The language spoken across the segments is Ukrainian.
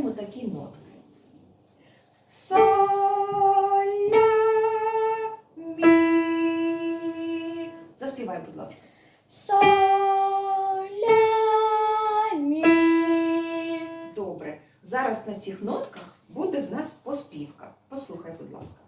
Граємо такі нотки. Соля. мі. Заспівай, будь ласка. Соля. мі. Добре. Зараз на цих нотках буде в нас поспівка. Послухай, будь ласка.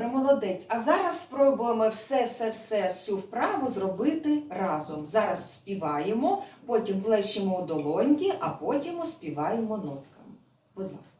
Добре, молодець. А зараз спробуємо все-все-все всю вправу зробити разом. Зараз співаємо, потім плещемо у долоньки, а потім співаємо нотками. Будь ласка.